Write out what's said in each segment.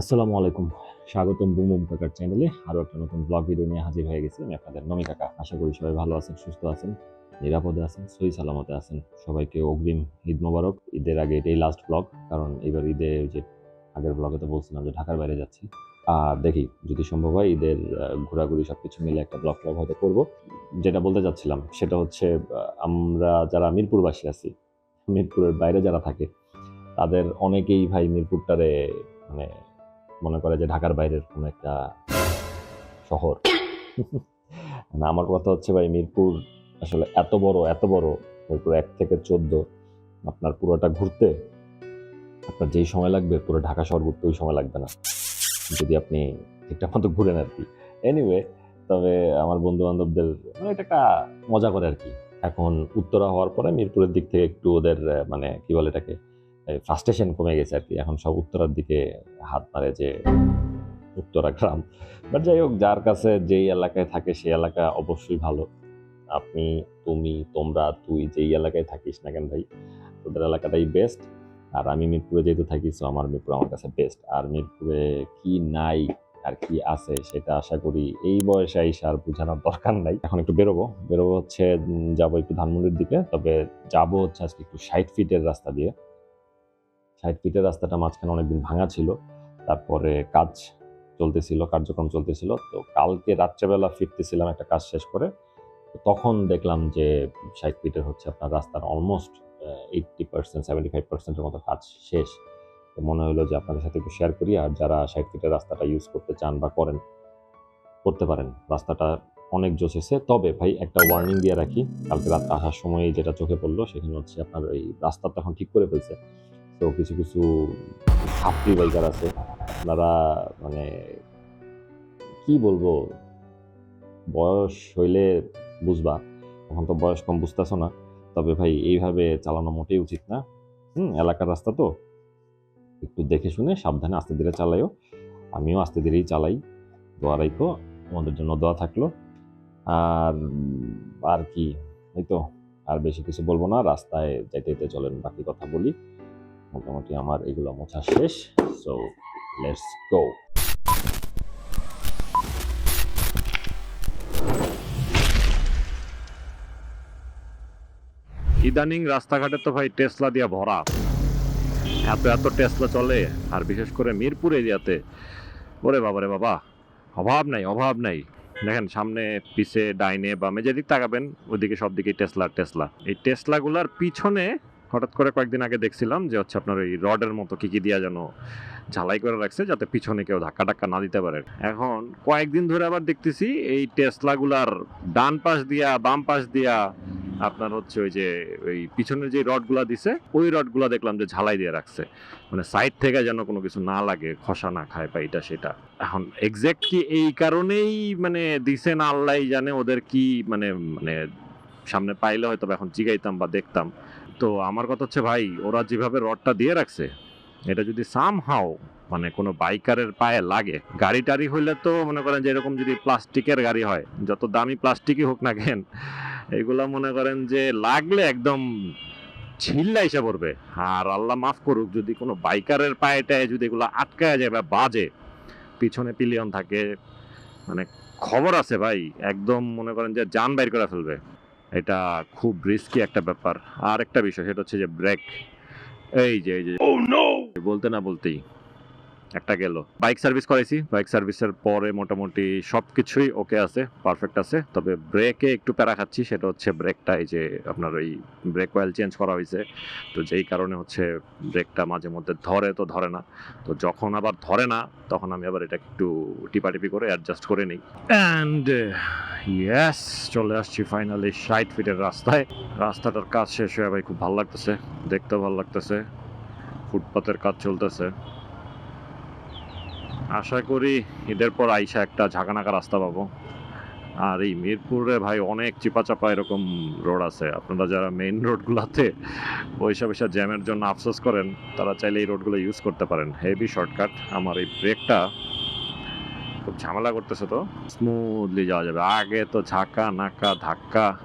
আসসালামু আলাইকুম। স্বাগতম বুমুম কাকার চ্যানেলে আরও একটা নতুন ব্লগ ভিডিও নিয়ে হাজির হয়ে গেছি আমি আপনাদের নমি কাকা। আশা করি সবাই ভালো আছেন, সুস্থ আছেন, নিরাপদে আছেন, সহি সালামতে আছেন। সবাইকে অগ্রিম ঈদ মোবারক। ঈদের আগে এটাই লাস্ট ব্লগ কারণ এবার ঈদে যে আগের ব্লগে তো বলছিলাম যে ঢাকার বাইরে যাচ্ছি। আর দেখি, যদি সম্ভব হয় ঈদের ঘোরাঘুরি সব কিছু মিলে একটা ব্লগ ব্লগ হয়তো করব। যেটা বলতে চাচ্ছিলাম, সেটা হচ্ছে আমরা যারা মিরপুরবাসী আছি, মিরপুরের বাইরে যারা থাকে, তাদের অনেকেই ভাই মিরপুরটারে মানে মনে করে যে ঢাকার বাইরের কোনো একটা শহর। না, আমার কথা হচ্ছে ভাই, মিরপুর আসলে এত বড় এত বড়, মিরপুর এক থেকে চোদ্দ, আপনার পুরোটা ঘুরতে আপনার যেই সময় লাগবে, পুরো ঢাকা শহর ঘুরতে ওই সময় লাগবে না। যদি আপনি ঠিকঠাক মতো ঘুরেন আর কি। এনিওয়ে তবে আমার বন্ধু বান্ধবদের মানে এটা একটা মজা করে আর কি। এখন উত্তরা হওয়ার পরে মিরপুরের দিক থেকে একটু ওদের মানে কি বলে এটাকে ফ্রাস্ট্রেশন কমে গেছে আর কি। এখন সব উত্তরার দিকে হাত মারে যে উত্তরা গ্রাম। বাট যাই হোক, যার কাছে যেই এলাকায় থাকে সেই এলাকা অবশ্যই ভালো। আপনি, তুমি, তোমরা, তুই যেই এলাকায় থাকিস না কেন ভাই, তোদের এলাকাটাই বেস্ট আর আমি মিরপুরে যেহেতু থাকি সো আমার মিরপুর আমার কাছে বেস্ট আর মিরপুরে কি নাই আর কি আছে সেটা আশা করি এই বয়সে আইসা আর বোঝানোর দরকার নাই। এখন একটু বেরোবো। বেরোবো হচ্ছে যাব একটু ধানমন্ডির দিকে। তবে যাব হচ্ছে আজকে একটু ষাট ফিটের রাস্তা দিয়ে। ষাট ফিটের রাস্তাটা মাঝখানে অনেকদিন ভাঙা ছিল। তারপরে কাজ চলতেছিল, কার্যক্রম চলতেছিল। তো কালকে রাত্রেবেলা ফিরতেছিলাম একটা কাজ শেষ করে। তখন দেখলাম যে ষাট ফিটের হচ্ছে আপনার রাস্তার almost eighty percent seventy five পার্সেন্টের মতো কাজ শেষ। তো মনে হলো যে আপনাদের সাথে একটু শেয়ার করি আর যারা ষাট ফিটের রাস্তাটা ইউজ করতে চান বা করেন, করতে পারেন। রাস্তাটা অনেক জোসেছে তবে ভাই একটা ওয়ার্নিং দিয়ে রাখি, কালকে রাত আসার সময় যেটা চোখে পড়ল সেখানে হচ্ছে আপনার এই রাস্তা তো এখন ঠিক করে ফেলছে। তো কিছু কিছু ছাত্রী বাইকার আছে। আপনারা মানে কি বলব? বয়স হইলে বুঝবা। এখন তো বয়স কম বুঝতেছো না। তবে ভাই, এইভাবে চালানো মোটেই উচিত না। হুম, এলাকার রাস্তা তো। একটু দেখে শুনে সাবধানে আস্তে ধীরে চালাইও। আমিও আস্তে ধীরেই চালাই। দোয়া রাইখো। তোমাদের জন্য দোয়া থাকল। আর আর কি? এই তো। আর বেশি কিছু বলব না। রাস্তায় যাইতে যেতে চলেন, বাকি কথা বলি। মোটামুটি আমার এগুলো মোছা শেষ সো লেটস গো ইদানিং রাস্তাঘাটে তো ভাই টেসলা দিয়া ভরা। এত এত টেসলা চলে, আর বিশেষ করে মিরপুর এরিয়াতে। ওরে বাবা রে বাবা, অভাব নাই অভাব নাই। দেখেন, সামনে পিছে, ডাইনে বামে যেদিক তাকাবেন, ওইদিকে সব দিকে টেসলা টেসলা। এই টেসলাগুলার পিছনে হঠাৎ করে কয়েকদিন আগে দেখছিলাম যে হচ্ছে আপনার ওই রডের মতো কি কি দিয়া যেন ঝালাই করে রাখছে যাতে পিছনে কেউ ধাক্কা টাক্কা না দিতে পারে। এখন কয়েকদিন ধরে আবার দেখতেছি এই টেসলাগুলার ডান পাশ দিয়া, বাম পাশ দিয়া আপনার হচ্ছে ওই যে, ওই পিছনের যে রডগুলা দিছে, ওই রডগুলা দেখলাম যে ঝালাই দিয়ে রাখছে। মানে সাইড থেকে যেন কোনো কিছু না লাগে, খসা না খায় বা এটা সেটা। এখন এক্সাক্ট কি এই কারণেই মানে দিছে না আল্লাহ জানে ওদের কি মানে মানে সামনে পাইলে হয়তো এখন জিগাইতাম বা দেখতাম। তো আমার কথা হচ্ছে ভাই, ওরা যেভাবে রডটা দিয়ে রাখছে, এটা যদি সাম হাও মানে কোনো বাইকারের পায়ে লাগে, গাড়ি টাড়ি হইলে তো মনে করেন যে এরকম যদি প্লাস্টিকের গাড়ি হয়, যত দামি প্লাস্টিকই হোক না কেন, এগুলা মনে করেন যে লাগলে একদম ছিল্লা এসে পড়বে। আর আল্লাহ মাফ করুক, যদি কোনো বাইকারের পায়েটায় যদি এগুলো আটকায় যায় বা বাজে, পিছনে পিলিয়ন থাকে মানে খবর আছে ভাই, একদম মনে করেন যে যান বাইর করে ফেলবে। এটা খুব রিস্কি একটা ব্যাপার। আর একটা বিষয় সেটা হচ্ছে যে ব্রেক এই যে এই যে বলতে না বলতেই। একটা গেল। বাইক সার্ভিস করাইছি। বাইক সার্ভিসের পরে মোটামুটি সব কিছুই ওকে আছে, পারফেক্ট আছে। তবে ব্রেকে একটু প্যারা খাচ্ছি, সেটা হচ্ছে ব্রেকটা, এই যে আপনার ওই ব্রেক অয়েল চেঞ্জ করা হয়েছে। তো যেই কারণে হচ্ছে ব্রেকটা মাঝে মধ্যে ধরে তো ধরে না। তো যখন আবার ধরে না, তখন আমি আবার এটা একটু টিপাটিপি করে অ্যাডজাস্ট করে নিই। অ্যান্ড ইয়েস চলে আসছি ফাইনালি ষাট ফিটের রাস্তায়। রাস্তাটার কাজ শেষ হয়ে ভাই খুব ভালো লাগতেছে। দেখতেও ভালো লাগতেছে। ফুটপাতের কাজ চলতেছে। আশা করি ঈদের পর আইসা একটা ঝাঁকানাকা রাস্তা পাবো। আর এই মিরপুরে ভাই অনেক চিপাচাপা এরকম রোড আছে। আপনারা যারা মেইন রোডগুলোতে পয়সা পয়সা জ্যামের জন্য আফসোস করেন, তারা চাইলে এই রোডগুলো ইউজ করতে পারেন। হেভি শর্টকাট আমার এই ব্রেকটা খুব ঝামেলা করতেছে তো। স্মুথলি যাওয়া যাবে। আগে তো ঝাঁকা, নাকা, ধাক্কা।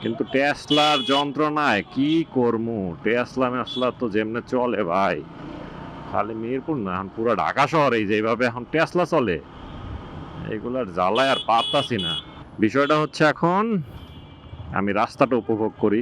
কিন্তু টেসলার যন্ত্রণায় কি করমু? টেসলা মেসলা তো যেমনে চলে ভাই। খালি মিরপুর না, এখন পুরো ঢাকা শহরে যেভাবে এখন টেসলা চলে। এগুলার জ্বালায় আর পারতাছি না। বিষয়টা হচ্ছে এখন, আমি রাস্তাটা উপভোগ করি।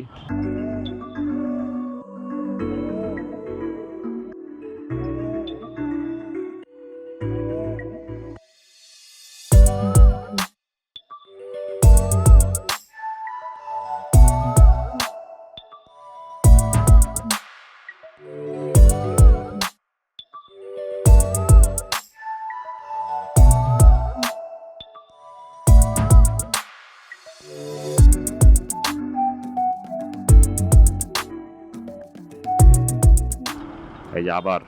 এই আবার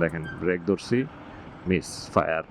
দেখেন ব্রেক ধরছি মিস ফায়ার